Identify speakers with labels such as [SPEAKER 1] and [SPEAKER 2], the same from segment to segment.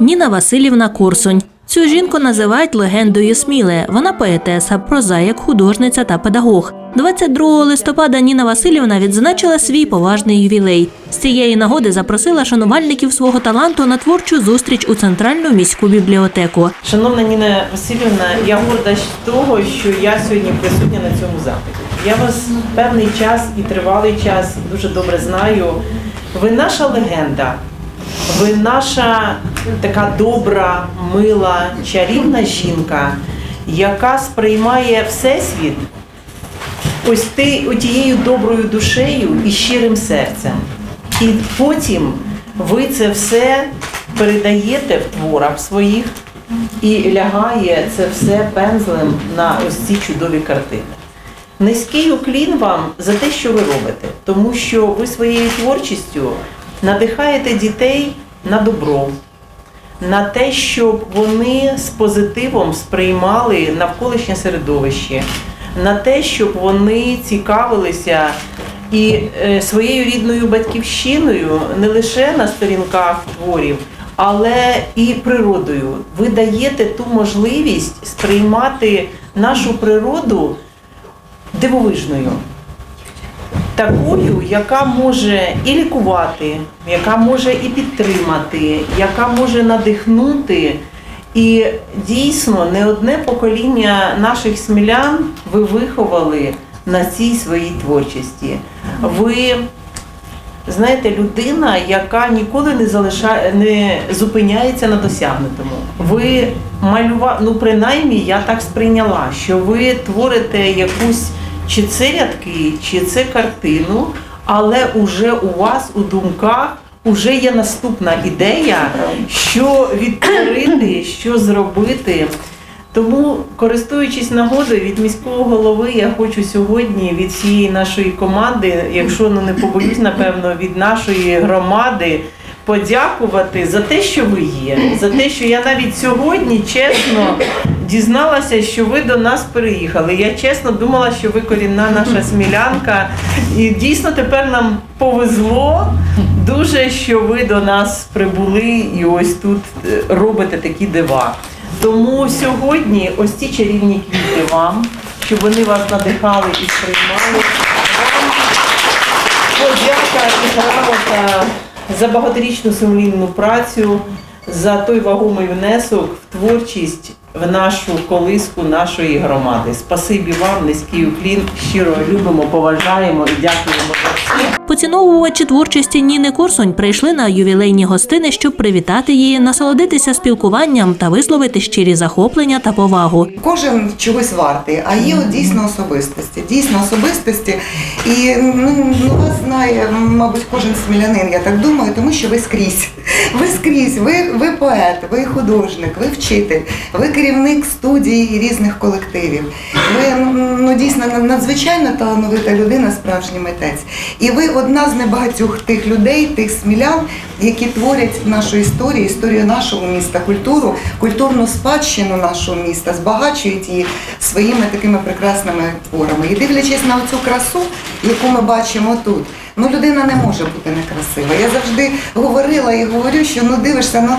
[SPEAKER 1] Ніна Васильівна Курсунь. Цю жінку називають легендою Сміле. Вона поетеса, прозаїк, художниця та педагог. 22 листопада Ніна Васильівна відзначила свій поважний ювілей. З цієї нагоди запросила шанувальників свого таланту на творчу зустріч у центральну міську бібліотеку.
[SPEAKER 2] Шановна Ніна Васильівна, я горда з того, що я сьогодні присутня на цьому заході. Я вас певний час і тривалий час дуже добре знаю. Ви наша легенда, ви наша така добра, мила, чарівна жінка, яка сприймає всесвіт ось ти отією доброю душею і щирим серцем. І потім ви це все передаєте в творах своїх і лягає це все пензлем на ось ці чудові картини. Низький уклін вам за те, що ви робите, тому що ви своєю творчістю надихаєте дітей на добро, на те, щоб вони з позитивом сприймали навколишнє середовище, на те, щоб вони цікавилися і е, своєю рідною батьківщиною не лише на сторінках творів, але і природою. Ви даєте ту можливість сприймати нашу природу дивовижною такою, яка може і лікувати, яка може і підтримати, яка може надихнути. І дійсно не одне покоління наших смілян ви виховали на цій своїй творчості. Ви знаєте, людина, яка ніколи не залишає, не зупиняється на досягнутому. Ви малювали, ну принаймні я так сприйняла, що ви творите якусь чи це рядки, чи це картину, але уже у вас у думках уже є наступна ідея, що відтворити, що зробити. Тому, користуючись нагодою від міського голови, я хочу сьогодні від всієї нашої команди, якщо ну не побоюсь, напевно, від нашої громади подякувати за те, що ви є, за те, що я навіть сьогодні чесно дізналася, що ви до нас переїхали. Я чесно думала, що ви корінна наша смілянка, і дійсно тепер нам повезло дуже, що ви до нас прибули і ось тут е, робите такі дива. Тому сьогодні ось ці чарівні квіти вам, щоб вони вас надихали і сприймали. Вам подяка і грамота за багаторічну сумлінну працю, за той вагомий внесок в творчість в нашу колиску нашої громади. Спасибі вам, низький уклін. Щиро любимо, поважаємо і дякуємо.
[SPEAKER 1] Поціновувачі творчості Ніни Корсунь прийшли на ювілейні гостини, щоб привітати її, насолодитися спілкуванням та висловити щирі захоплення та повагу.
[SPEAKER 3] Кожен чогось вартий, а є от дійсно особистості. Дійсно особистості. І ну, ну, вас знає, мабуть, кожен смілянин, я так думаю, тому що ви скрізь. Ви скрізь, ви, ви поет, ви художник, ви вчитель, ви керівник студій різних колективів. Ви ну, ну, дійсно надзвичайно талановита людина, справжній митець. І ви одна з небагатьох тих людей, тих смілян, які творять нашу історію, історію нашого міста, культуру, культурну спадщину нашого міста, збагачують її своїми такими прекрасними творами. І дивлячись на цю красу, яку ми бачимо тут. Ну, людина не може бути некрасива. Я завжди говорила і говорю, що ну дивишся, ну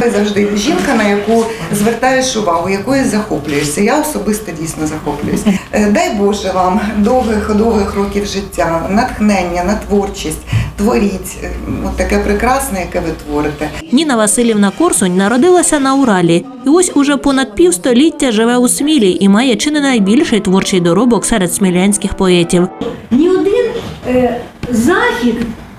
[SPEAKER 3] ви завжди жінка, на яку звертаєш увагу, якою захоплюєшся. Я особисто дійсно захоплююсь. Е, Дай Боже вам довгих довгих років життя, натхнення на творчість. Творіть е, от таке прекрасне, яке ви творите.
[SPEAKER 1] Ніна Васильівна Корсунь народилася на Уралі і ось уже понад півстоліття живе у Смілі і має чи не найбільший творчий доробок серед смілянських поетів.
[SPEAKER 4] Ні один е, захід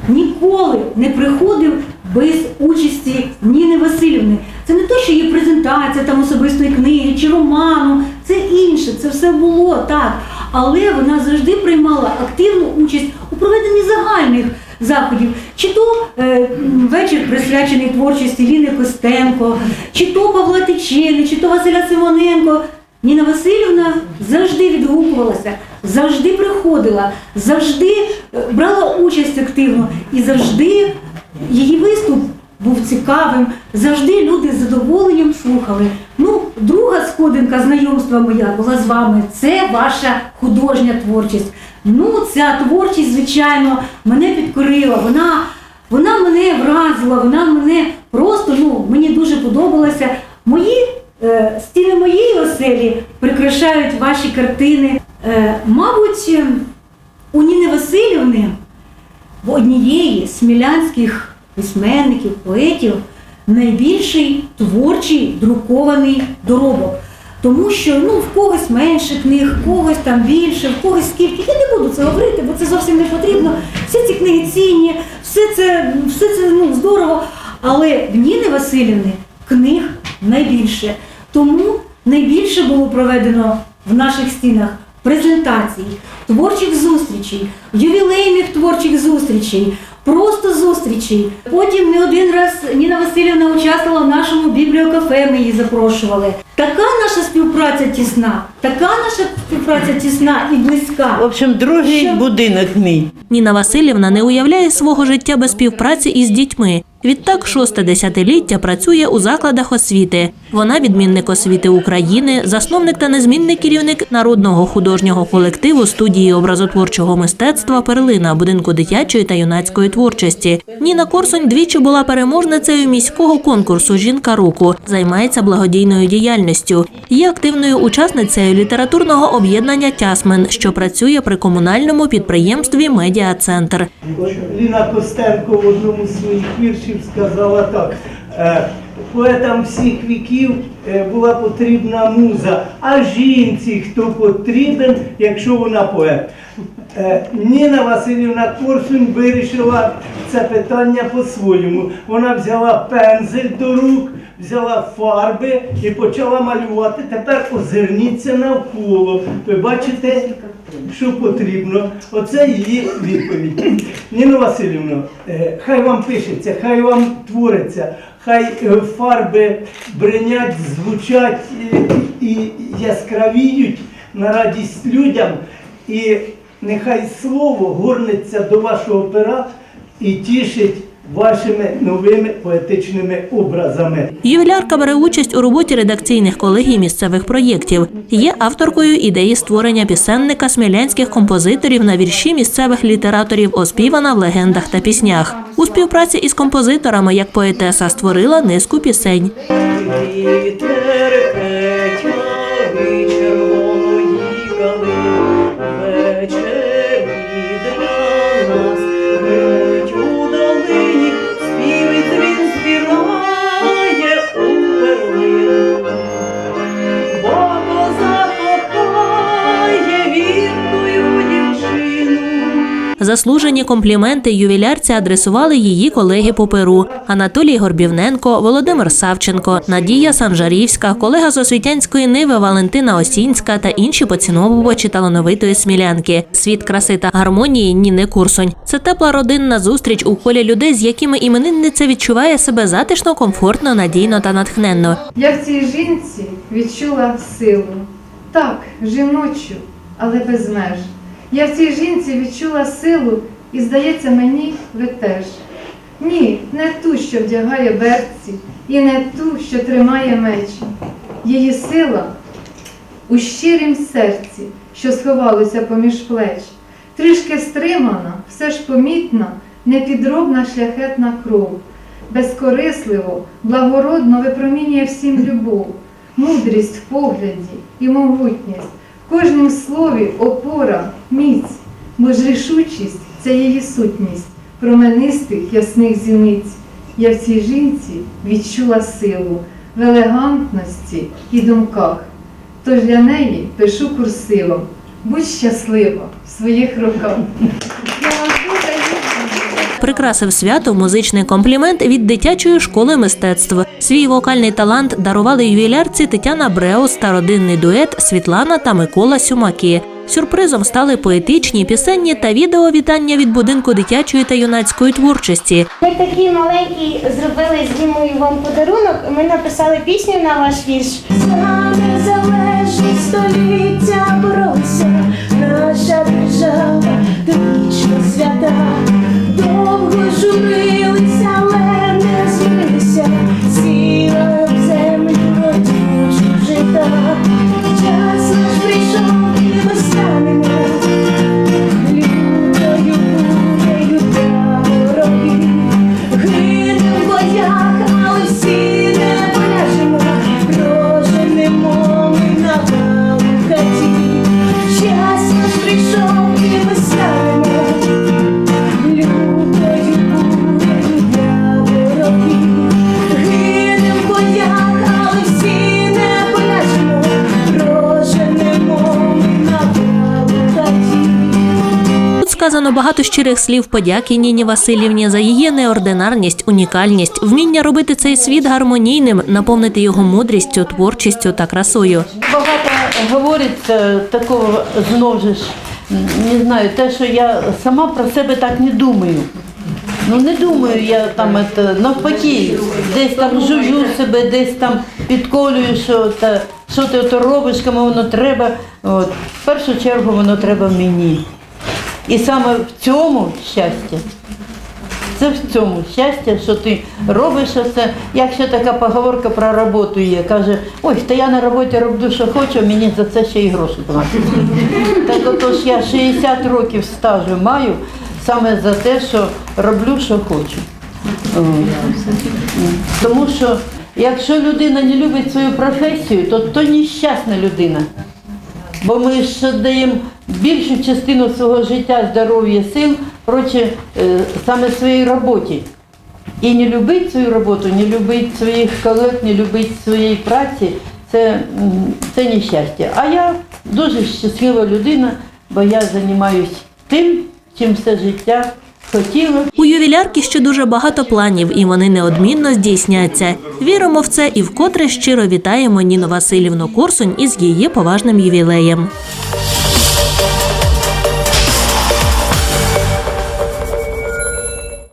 [SPEAKER 4] ніколи не приходив без участі Ніни Васильівни. Це не те, що є презентація там особистої книги чи роману, це інше, це все було так. Але вона завжди приймала активну участь у проведенні загальних заходів, чи то е, вечір присвячений творчості Ліни Костенко, чи то Павла Тичини, чи то Василя Симоненко. Ніна Васильівна завжди відгукувалася, завжди приходила, завжди е, брала участь активно і завжди її виступ був цікавим. Завжди люди з задоволенням слухали. Ну, друга сходинка знайомства моя була з вами. Це ваша художня творчість. Ну, ця творчість, звичайно, мене підкорила. Вона, вона мене вразила, вона мене Просто ну, мені дуже подобалося. Мої е, стіни моєї оселі прикрашають ваші картини. Е, мабуть, е, у Ніни Васильівни в однієї з смілянських письменників, поетів найбільший творчий друкований доробок. Тому що ну, в когось менше книг, в когось там більше, в когось скільки. Я не буду це говорити, бо це зовсім не потрібно. Всі ці книги цінні, все це, все це ну, здорово. Але в Ніни Васильівни книг найбільше. Тому найбільше було проведено в наших стінах презентацій, творчих зустрічей, ювілейних творчих зустрічей, просто зустрічі. Потім не один раз Ніна Васильівна участвувала в нашому бібліокафе, ми її запрошували. Така наша співпраця тісна, така наша співпраця тісна і близька.
[SPEAKER 2] В общем, другий
[SPEAKER 4] Що?
[SPEAKER 2] будинок мій.
[SPEAKER 1] Ніна Васильівна не уявляє свого життя без співпраці із дітьми. Відтак, шосте десятиліття працює у закладах освіти. Вона відмінник освіти України, засновник та незмінний керівник народного художнього колективу студії образотворчого мистецтва Перлина будинку дитячої та юнацької творчості. Ніна Корсунь двічі була переможницею міського конкурсу Жінка року, займається благодійною діяльністю. Є активною учасницею літературного об'єднання Тясмен, що працює при комунальному підприємстві Медіа Центр.
[SPEAKER 5] Ліна Костенко в одному з своїх віршів сказала так. е, Поетам всіх віків е, була потрібна муза, а жінці хто потрібен, якщо вона поет. Е, Ніна Васильівна Корсунь вирішила це питання по-своєму. Вона взяла пензель до рук, взяла фарби і почала малювати. Тепер озирніться навколо. Ви бачите, що потрібно. Оце її відповідь. Ніно Васильівно, е, хай вам пишеться, хай вам твориться, хай е, фарби бринять, звучать е, і яскравіють на радість людям. І нехай слово горнеться до вашого пера і тішить вашими новими поетичними образами.
[SPEAKER 1] Ювілярка бере участь у роботі редакційних колегій місцевих проєктів. Є авторкою ідеї створення пісенника смілянських композиторів на вірші місцевих літераторів, оспівана в легендах та піснях. У співпраці із композиторами, як поетеса, створила низку пісень. Заслужені компліменти ювілярці адресували її колеги по перу Анатолій Горбівненко, Володимир Савченко, Надія Санжарівська, колега з освітянської ниви Валентина Осінська та інші поціновувачі талановитої смілянки. Світ краси та гармонії Ніни Курсонь. Це тепла родинна зустріч у колі людей, з якими іменинниця відчуває себе затишно, комфортно, надійно та натхненно.
[SPEAKER 6] Я в цій жінці відчула силу. Так, жіночу, але без меж. Я в цій жінці відчула силу, і, здається, мені ви теж. Ні, не ту, що вдягає берці, і не ту, що тримає мечі. Її сила у щирім серці, що сховалося поміж плеч. Трішки стримана, все ж помітна, непідробна шляхетна кров. Безкорисливо, благородно випромінює всім любов, мудрість в погляді і могутність, в кожнім слові опора, міць, бо ж рішучість це її сутність, променистих ясних зіниць. Я в цій жінці відчула силу в елегантності і думках. Тож для неї пишу курсивом. Будь щаслива в своїх руках.
[SPEAKER 1] Прикрасив свято музичний комплімент від дитячої школи мистецтв. Свій вокальний талант дарували ювілярці Тетяна Бреус та родинний дует Світлана та Микола Сюмаки. Сюрпризом стали поетичні, пісенні та відеовітання від будинку дитячої та юнацької творчості.
[SPEAKER 7] Ми такий маленький зробили з Дімою вам подарунок. Ми написали пісню на ваш вірш. За незалежність століття боровся, наша держава вічно свята.
[SPEAKER 1] Багато щирих слів подяки Ніні Васильівні за її неординарність, унікальність, вміння робити цей світ гармонійним, наповнити його мудрістю, творчістю та красою.
[SPEAKER 8] Багато говориться такого знов же ж, не знаю, те, що я сама про себе так не думаю. Ну не думаю я там это, навпаки, десь там жужу себе, десь там підколюю, що, та, що ти ото робиш, кому воно треба. От. В першу чергу воно треба мені. І саме в цьому щастя. Це в цьому щастя, що ти робиш це. Як ще така поговорка про роботу є, каже, ой, та я на роботі роблю, що хочу, мені за це ще й гроші платять. Так отож я 60 років стажу маю саме за те, що роблю, що хочу. Тому що якщо людина не любить свою професію, то то нещасна людина. Бо ми ж даємо більшу частину свого життя, здоров'я, сил проче саме своїй роботі. І не любить свою роботу, не любить своїх колег, не любить своєї праці, це, це нещастя. А я дуже щаслива людина, бо я займаюся тим, чим все життя.
[SPEAKER 1] У ювілярки ще дуже багато планів, і вони неодмінно здійсняться. Віримо в це і вкотре щиро вітаємо Ніну Васильівну Корсунь із її поважним ювілеєм.